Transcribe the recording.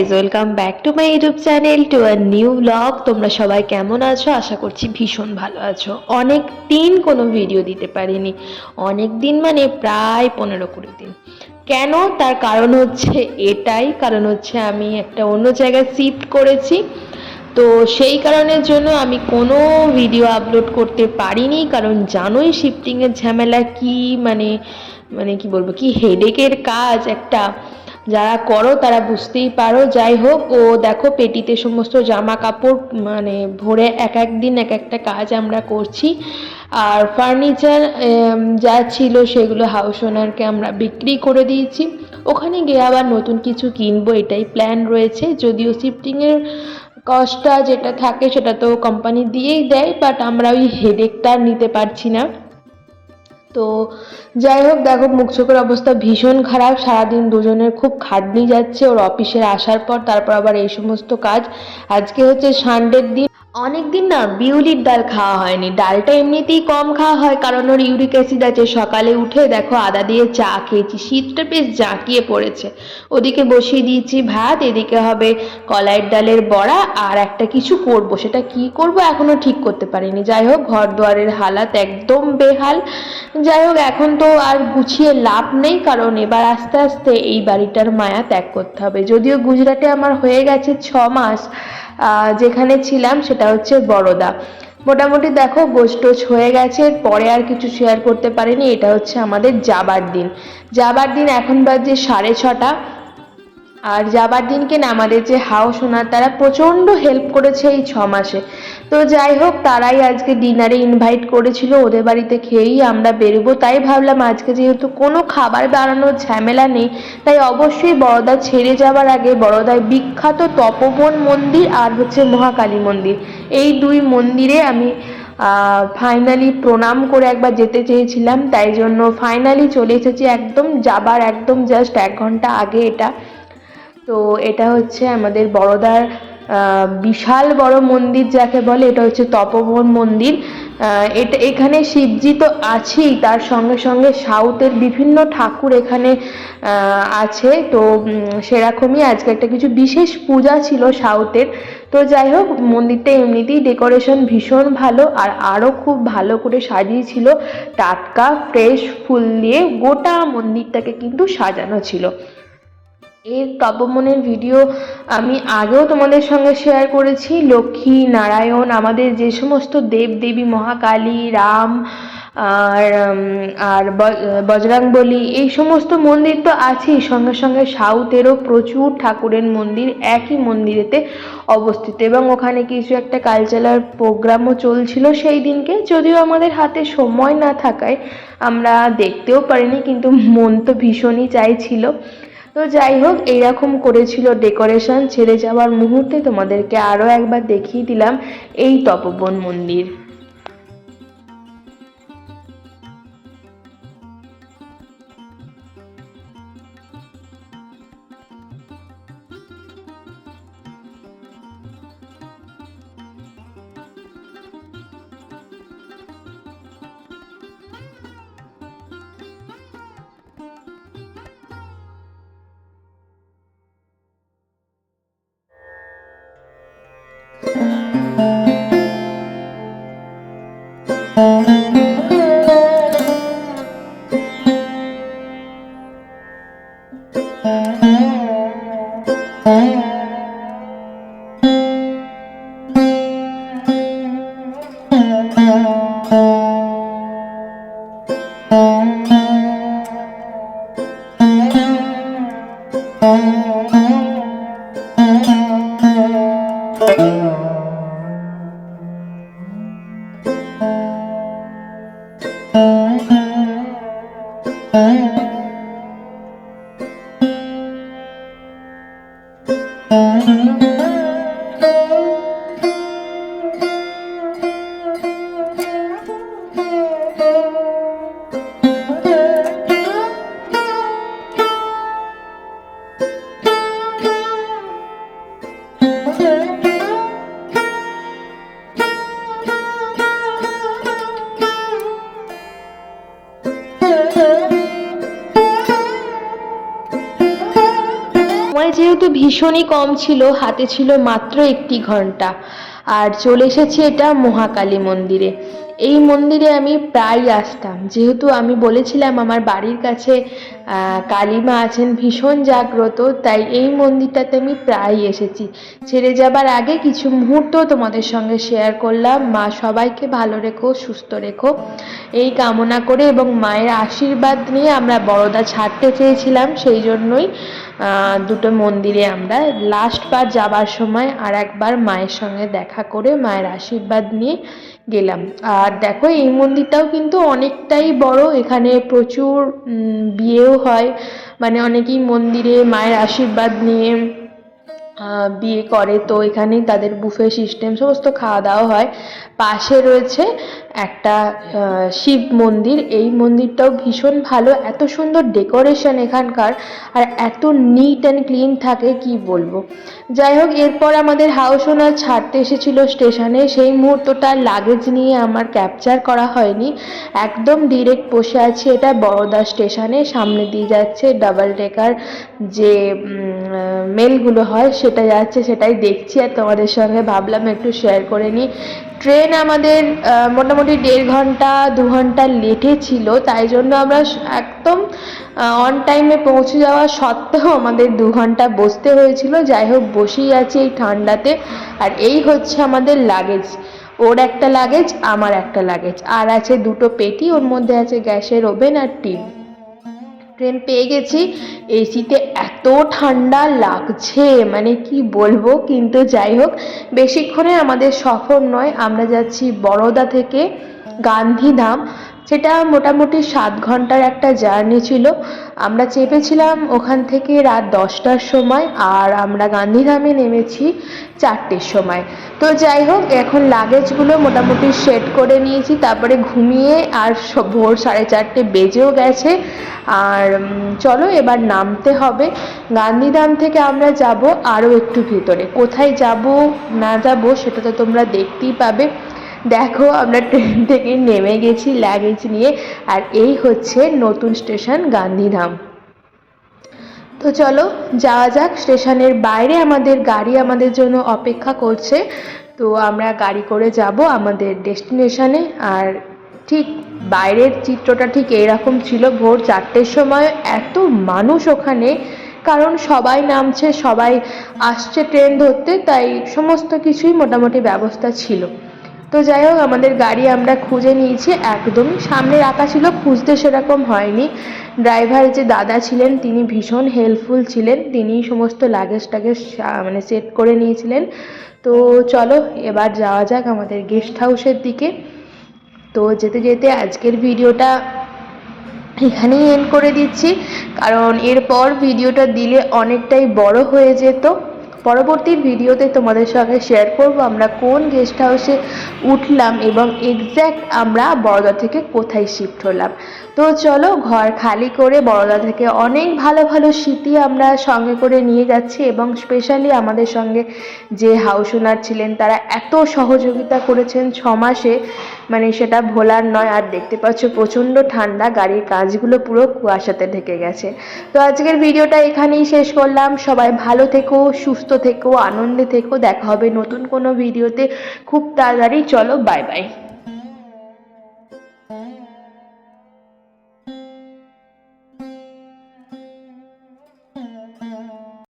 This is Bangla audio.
Guys welcome back to my YouTube channel to a new blog তোমরা সবাই কেমন আছো? আশা করছি ভীষণ ভালো আছো। অনেক দিন কোনো ভিডিও দিতে পারিনি। অনেক দিন মানে প্রায় পনেরো কুড়ি দিন। কেন? তার কারণ হচ্ছে এটাই। কারণ হচ্ছে আমি একটা অন্য জায়গায় শিফট করেছি। তো সেই কারণের জন্য আমি কোনো ভিডিও আপলোড করতে পারিনি। কারণ জানোই শিফটিংয়ের ঝামেলা কি মানে মানে কি বলব, কি হেডেকের কাজ একটা। যারা করো তারা বুঝতেই পারো। যাই হোক, ও দেখো পেটিতে সমস্ত জামা কাপড় মানে ভরে এক এক দিন এক একটা কাজ আমরা করছি। আর ফার্নিচার যা ছিল সেগুলো হাউস ওনারকে আমরা বিক্রি করে দিয়েছি। ওখানে গিয়ে আবার নতুন কিছু কিনবো এটাই প্ল্যান রয়েছে। যদিও শিফটিংয়ের কস্টটা যেটা থাকে সেটা তো কোম্পানি দিয়েই দেয় বাট আমরা ওই হেডেকটা নিতে পারছি না। তো যাই হোক, দেখো, মুখ চোখের অবস্থা ভীষণ খারাপ। সারাদিন দুজনের খুব খাটনি যাচ্ছে, ওর অফিসের আসার পর, তারপর আবার এই সমস্ত কাজ। আজকে হচ্ছে সানডের দিন। অনেক দিন না বিউলির ডাল খাওয়া হয়নি। ডালটা এমনিতেই কম খাওয়া হয়, কারণ ওর ইউরিক অ্যাসিড আছে। সকালে উঠে দেখো আদা দিয়ে চা খেয়েছি। শীতটা বেশ জাঁকিয়ে পড়েছে। ওদিকে বসিয়ে দিয়েছি ভাত, এদিকে হবে কলাইয়ের ডালের বড়া আর একটা কিছু করব। সেটা কি করব এখনও ঠিক করতে পারিনি। যাই হোক, ঘর দুয়ারের হালাত একদম বেহাল। যাই হোক, এখন তো আর গুছিয়ে লাভ নেই, কারণ এবার আস্তে আস্তে এই বাড়িটার মায়া ত্যাগ করতে হবে। যদিও গুজরাটে আমার হয়ে গেছে ছ মাস যেখানে ছিলাম সেটা হচ্ছে বড়দা মোটামুটি দেখো গোষ্টোচ হয়ে গেছে পরে আর কিছু শেয়ার করতে পারিনি, এটা হচ্ছে আমাদের যাবার দিন। যাবার দিন এখন বাজে সাড়ে ছটা। আর যাবার দিনকে না, আমাদের যে হাউস ওনার তারা প্রচণ্ড হেল্প করেছে এই ছ মাসে। তো যাই হোক, তারাই আজকে ডিনারে ইনভাইট করেছিল, ওদের বাড়িতে খেয়েই আমরা বেরোবো। তাই ভাবলাম আজকে যেহেতু কোনো খাবার বানানোর ঝামেলা নেই, তাই অবশ্যই বড়দা ছেড়ে যাওয়ার আগে বড়দায় বিখ্যাত তপবন মন্দির আর হচ্ছে মহাকালী মন্দির। এই দুই মন্দিরে আমি ফাইনালি প্রণাম করে একবার যেতে চেয়েছিলাম। তাই জন্য ফাইনালি চলে এসেছি। একদম যাবার একদম জাস্ট এক ঘণ্টা আগে এটা। তো এটা হচ্ছে আমাদের বড়দার বিশাল বড় মন্দির যাকে বলে, এটা হচ্ছে তপবন মন্দির। এটা এখানে শিবজি তো আছেই, তার সঙ্গে সঙ্গে সাউথের বিভিন্ন ঠাকুর এখানে আছে। তো সেরকমই আজকে একটা কিছু বিশেষ পূজা ছিল সাউথের। তো যাই হোক, মন্দিরটা এমনিতেই ডেকোরেশন ভীষণ ভালো আর আরও খুব ভালো করে সাজিয়েছিল। টাটকা, ফ্রেশ ফুল দিয়ে গোটা মন্দিরটাকে কিন্তু সাজানো ছিল। এর তপমনের ভিডিও আমি আগেও তোমাদের সঙ্গে শেয়ার করেছি। লক্ষ্মী নারায়ণ, আমাদের যে সমস্ত দেব, দেবী, মহাকালী, রাম, আর আর বজরাংবলী এই সমস্ত মন্দির তো আছেই। সঙ্গে সঙ্গে সাউথেরও প্রচুর ঠাকুরের মন্দির একই মন্দিরেতে অবস্থিত। এবং ওখানে কিছু একটা কালচারাল প্রোগ্রামও চলছিল সেই দিনকে। যদিও আমাদের হাতে সময় না থাকায় আমরা দেখতেও পারিনি, কিন্তু মন তো ভীষণই চাইছিল। তো যাই হোক, এইরকম করেছিল ডেকোরেশন। ছেড়ে যাওয়ার মুহূর্তে তোমাদেরকে আরও একবার দেখিয়ে দিলাম এই তপবন মন্দির। যেহেতু ভীষণই কম ছিল, হাতে ছিল মাত্র একটি ঘণ্টা। আর চলে এসেছি এটা মহাকালী মন্দিরে। এই মন্দিরে আমি প্রায় আসতাম। যেহেতু আমি বলেছিলাম আমার বাড়ির কাছে কালীমা আছেন ভীষণ জাগ্রত, তাই এই মন্দিরটাতে আমি প্রায় এসেছি। ছেড়ে যাবার আগে কিছু মুহূর্ত তোমাদের সঙ্গে শেয়ার করলাম। মা, সবাইকে ভালো রেখো, সুস্থ রেখো। এই কামনা করে এবং মায়ের আশীর্বাদ নিয়ে আমরা বড়দা ছাড়তে চেয়েছিলাম, সেই জন্যই দুটো মন্দিরে আমরা। লাস্ট বার যাবার সময় আর একবার মায়ের সঙ্গে দেখা করে মায়ের আশীর্বাদ নিয়ে গেলাম। আর দেখো, এই মন্দিরটাও কিন্তু অনেকটাই বড়। এখানে প্রচুর বিয়েও হয়। মানে অনেকেই মন্দিরে মায়ের আশীর্বাদ নিয়ে বিয়ে করে। তো এখানেই তাদের বুফে সিস্টেম সমস্ত খাওয়া দাওয়া হয়। পাশে রয়েছে একটা শিব মন্দির। এই মন্দিরটাও ভীষণ ভালো। এত সুন্দর ডেকোরেশন এখানকার। আর এত নিট অ্যান্ড ক্লিন থাকে, কি বলব? যাই হোক, এরপর আমাদের হাউস ওনার ছাড়তে এসেছিল স্টেশনে সেই মুহূর্তটা লাগেজ নিয়ে আমার ক্যাপচার করা হয়নি। একদম ডিরেক্ট বসে আছি। এটা বড়দা স্টেশনে সামনে দিয়ে যাচ্ছে ডাবল ডেকার যে মেলগুলো হয় সেটা যাচ্ছে সেটাই দেখছি আর তোমাদের সঙ্গে ভাবলাম একটু শেয়ার করে নিই। ট্রেন আমাদের মোটামুটি দেড় ঘণ্টা, দু ঘণ্টা লেটে ছিল, তাই জন্য আমরা একদম অন টাইমে পৌঁছে যাওয়া সত্ত্বেও আমাদের দু ঘণ্টা বসতে হয়েছিল। যাই হোক, বসেই আছি এই ঠান্ডাতে। আর এই হচ্ছে আমাদের লাগেজ ওর একটা লাগেজ আমার একটা লাগেজ আর আছে দুটো পেটি, ওর মধ্যে আছে গ্যাসের ওভেন আর টিভি ট্রেন পেয়ে গেছি। এসিতে এত ঠান্ডা লাগছে মানে কি বলব? কিন্তু যাই হোক, বেশিক্ষণে আমাদের সফর নয়, আমরা যাচ্ছি বরোদা থেকে গান্ধীধাম। সেটা মোটামুটি সাত ঘণ্টার একটা জার্নি ছিল। আমরা চেপেছিলাম ওখান থেকে রাত দশটার সময় আর আমরা গান্ধীধামে নেমেছি চারটের সময়। তো যাই হোক, এখন লাগেজগুলো মোটামুটি সেট করে নিয়েছি, তারপরে ঘুমিয়ে আর ভোর সাড়ে চারটে বেজেও গেছে। আর চলো এবার নামতে হবে। গান্ধীধাম থেকে আমরা যাব আরও একটু ভিতরে। কোথায় যাব না যাব সেটা তো তোমরা দেখতেই পাবে। দেখো আমরা ট্রেন থেকে নেমে গেছি লাগেজ নিয়ে, আর এই হচ্ছে নতুন স্টেশন গান্ধীধাম। তো চলো, যাওয়া যাক স্টেশনের বাইরে আমাদের গাড়ি আমাদের জন্য অপেক্ষা করছে। তো আমরা গাড়ি করে যাব আমাদের ডেস্টিনেশনে আর ঠিক বাইরের চিত্রটা ঠিক এইরকম ছিল, ভোর চারটের সময় এত মানুষ ওখানে, কারণ সবাই নামছে, সবাই আসছে ট্রেন ধরতে, তাই সমস্ত কিছুই মোটামুটি ব্যবস্থা ছিল। তো যাই হোক, আমাদের গাড়ি আমরা খুঁজে নিয়েছি, একদমই সামনে রাখা ছিল খুঁজতে সেরকম হয়নি। ড্রাইভার যে দাদা ছিলেন, তিনি ভীষণ হেল্পফুল ছিলেন, তিনি সমস্ত লাগেজ টাগেজ মানে সেট করে নিয়েছিলেন। তো চলো, এবার যাওয়া যাক আমাদের গেস্ট হাউসের দিকে। তো যেতে যেতে আজকের ভিডিওটা এখানেই এন্ড করে দিচ্ছি, কারণ এরপর ভিডিওটা দিলে অনেকটাই বড় হয়ে যেত। পরবর্তী ভিডিওতে তোমাদের সঙ্গে শেয়ার করব আমরা কোন গেস্ট হাউসে উঠলাম এবং এক্স্যাক্ট আমরা বড়দা থেকে কোথায় শিফট হলাম। তো চলো ঘর খালি করে বড়দা থেকে অনেক ভালো ভালো স্মৃতি আমরা সঙ্গে করে নিয়ে যাচ্ছি এবং স্পেশালি আমাদের সঙ্গে যে হাউস ওনার ছিলেন তারা এত সহযোগিতা করেছেন ছ মাসে। মানে সেটা ভোলার নয়, আর দেখতে পাচ্ছ প্রচণ্ড ঠান্ডা, গাড়ির কাজগুলো পুরো কুয়াশাতে ঢেকে গেছে। তো আজকের ভিডিওটা এখানেই শেষ করলাম। সবাই ভালো থেকো, সুস্থ থেকো, আনন্দে থেকো। দেখা হবে নতুন কোনো ভিডিওতে। খুব তাড়াতাড়ি চলো বাই বাই